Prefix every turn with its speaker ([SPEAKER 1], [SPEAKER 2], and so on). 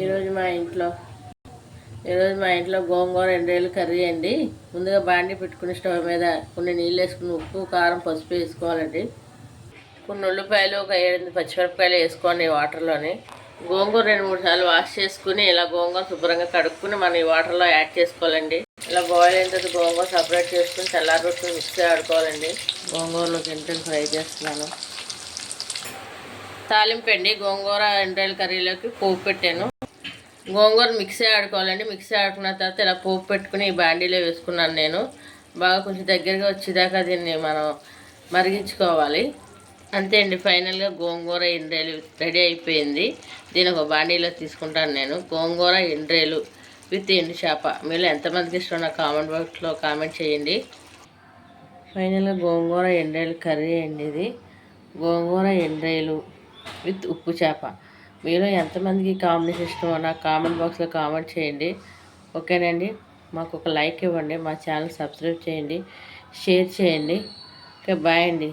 [SPEAKER 1] ఈరోజు మా ఇంట్లో ఈరోజు మా ఇంట్లో గోంగూర ఎండేళ్ళు కర్రీ అండి. ముందుగా బాండి పెట్టుకుని స్టవ్ మీద కొన్ని నీళ్ళు వేసుకుని ఉప్పు కారం పసుపు వేసుకోవాలండి. కొన్ని ఉల్లిపాయలు ఒక ఏడెనిమిది పచ్చిమిరపకాయలు వేసుకోండి వాటర్లోని. గోంగూర రెండు మూడు సార్లు వాష్ చేసుకుని ఇలా గోంగూర శుభ్రంగా కడుక్కుని మనం ఈ వాటర్లో యాడ్ చేసుకోవాలండి. ఇలా బాయిల్ అయిన తర్వాత గోంగూర సపరేట్ చేసుకుని చల్లారబెట్టుకుని మిక్సీ ఆడుకోవాలండి. గోంగూరలోకి ఎంటని ఫ్రై చేస్తున్నాను. తాలింపండి గోంగూర ఎండ్రాయిల్ కర్రీలోకి పోపు పెట్టాను. గోంగూర మిక్సీ ఆడుకోవాలండి. మిక్సీ ఆడుకున్న తర్వాత ఇలా పోపు పెట్టుకుని ఈ బాండీలో వేసుకున్నాను నేను. బాగా కొంచెం దగ్గరగా వచ్చేదాకా దీన్ని మనం మరిగించుకోవాలి. అంతే అండి ఫైనల్గా గోంగూర ఎండ్రేలు రెడీ అయిపోయింది. దీని ఒక బాండీలో తీసుకుంటాను నేను. గోంగూర ఎండ్రేలు విత్ ఎండు చేప. మీరు ఎంతమందికి ఇష్టం నా కామెంట్ బాక్స్లో కామెంట్ చేయండి. ఫైనల్గా గోంగూర ఎండ్రేలు కర్రీ అండి ఇది. గోంగూర ఎండ్రేలు విత్ ఉప్పు చేప. మీలో ఎంతమందికి కాంబినేషన్ ఇష్టమో నాకు కామెంట్ బాక్స్లో కామెంట్ చేయండి. ఓకేనండి? మాకు ఒక లైక్ ఇవ్వండి. మా ఛానల్ సబ్స్క్రైబ్ చేయండి. షేర్ చేయండి. ఓకే బాయ్ అండి.